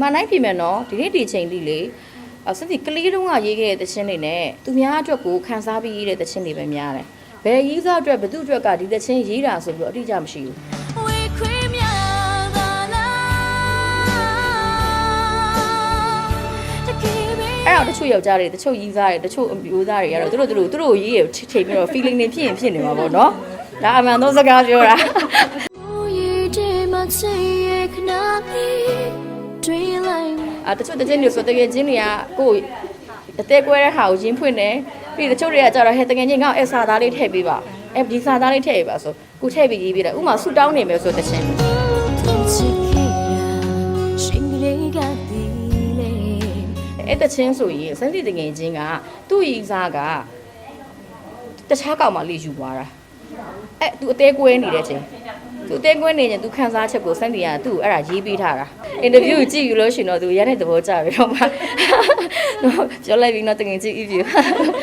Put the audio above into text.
မှန်တိုင်းပြင်မယ်နော်ဒီနေ့ဒီချိန်တိလေအစတိကလေးတုန်းကရေးခဲ့တဲ့တခြင်းတွေနဲ့သူများအတွက်ကိုခန်းစားပြီးရေးတဲ့တခြင်းတွေပဲများတယ်ဘယ်ရေးစားအတွက်ဘယ်သူအတွက်ကဒီတခြင်းရေးတာဆိုပြီးတော့အတိအကျမရှိဘူးဝေခွေးများသာလားတကယ်ပဲအဲ့တော့တချို့ယောက်ျားတွေတချို့ရေးစားတွေတချို့အမျိုးသားတွေကတော့သူတို့သူတို့သူတို့ရေးရထိထိပြီးတော့ feeling တွေဖြစ်ရင်ဖြစ်နေမှာပေါ့နော်ဒါအမှန်တော့စကားပြောတာမိုးရေထဲမှာချိန်ရခဏလေးတွေးလိုက် အာတချို့တချင်းတွေဆိုတကယ်ချင်းတွေကကိုယ်အသေးကွဲတဲ့ဟာကိုရင်းဖွင့်တယ်ပြီးတချို့တွေကကြတော့ဟဲ့တကယ်ချင်းငါ့ကိုအဲ့စာသားလေးထည့်ပေးပါအဲ့ဒီစာသားလေးထည့်ပေးပါဆိုကိုထည့်ပြီးရေးပေးတယ်ဥမာဆူတောင်းနေမယ်ဆိုတချင်းချစ်ခဲ့တာရှင်ကလေးကဒီလေအဲ့တချင်းဆိုရင်စမ်းစီတကယ်ချင်းကသူ့ရီစားကတခြားကောင်မှလေးယူသွားတာအဲ့ तू အသေးကွဲနေတဲ့ချင်း သူအသေးကွဲနေရင် तू ခန်းစားချက်ကိုစမ်းစီကသူ့ကိုအဲ့ဒါရေးပေးထားတာအင်တာဗျူးကြည့်ယူလို့ရှိရင်တော့ तू ရတဲ့သဘောကျပြီတော့မှပြောလိုက်ပြီးတော့တကယ်ချင်း eve